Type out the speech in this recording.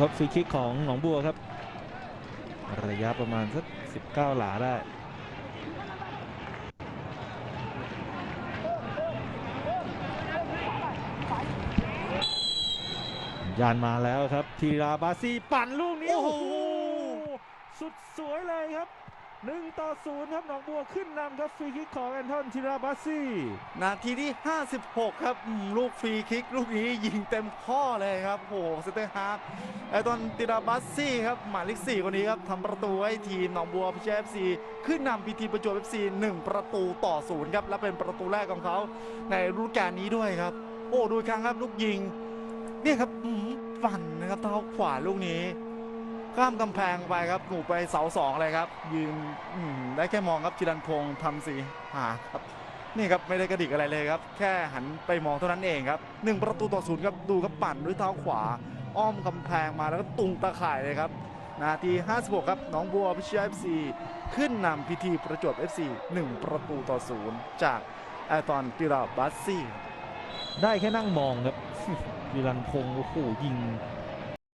ครับฟรีคิกของหนองบัวครับ ระยะประมาณสัก 19 หลาได้ยานมาแล้วครับ ทีราบาซีปั่นลูกนี้ โอ้โอ้โหโหสุดสวยเลยครับ 1 ต่อ 0 ครับหนองบัวขึ้นนำครับฟรีคิกของแอนทอนทีราบาซีนาทีที่ 56 ครับลูกฟรีคิก ลูกนี้ยิงเต็มข้อเลยครับโอ้โหเซนเตอร์ฮาร์ฟไอตอนติราบัสซี่ครับหมายเลข4คนนี้ครับทำประตูให้ทีมหนองบัวพิเชฟซีขึ้นนำพีทีประจวบเอฟซีหนึ่งประตูต่อศูนย์ครับและเป็นประตูแรกของเขาในฤดูกาลนี้ด้วยครับ โอ้ดูครั้งครับลูกยิงเนี่ยครับอืมฟันนะครับเท้าขวาลูกนี้ ข้ามกำแพงไปครับหนูไปเสาสองเลยครับ ยืนได้แค่มองครับจิรันพงษ์ทำสีหาครับนี่ครับไม่ได้กระดิกอะไรเลยครับ แค่หันไปมองเท่านั้นเองครับหนึ่งประตูต่อศูนย์ครับดูครับปั่นด้วยเท้าขวา อ้อมกำแพงมาแล้วก็ตุงตาข่ายเลยครับนาที 56 ครับน้องบัวพิชยาเอฟซีขึ้นนำพีทีประจวบ FC 1 ประตูต่อศูนย์จากแอตอนติราบัสซี่ ได้แค่นั่งมองครับวิรันพงศ์โอ้โหยิง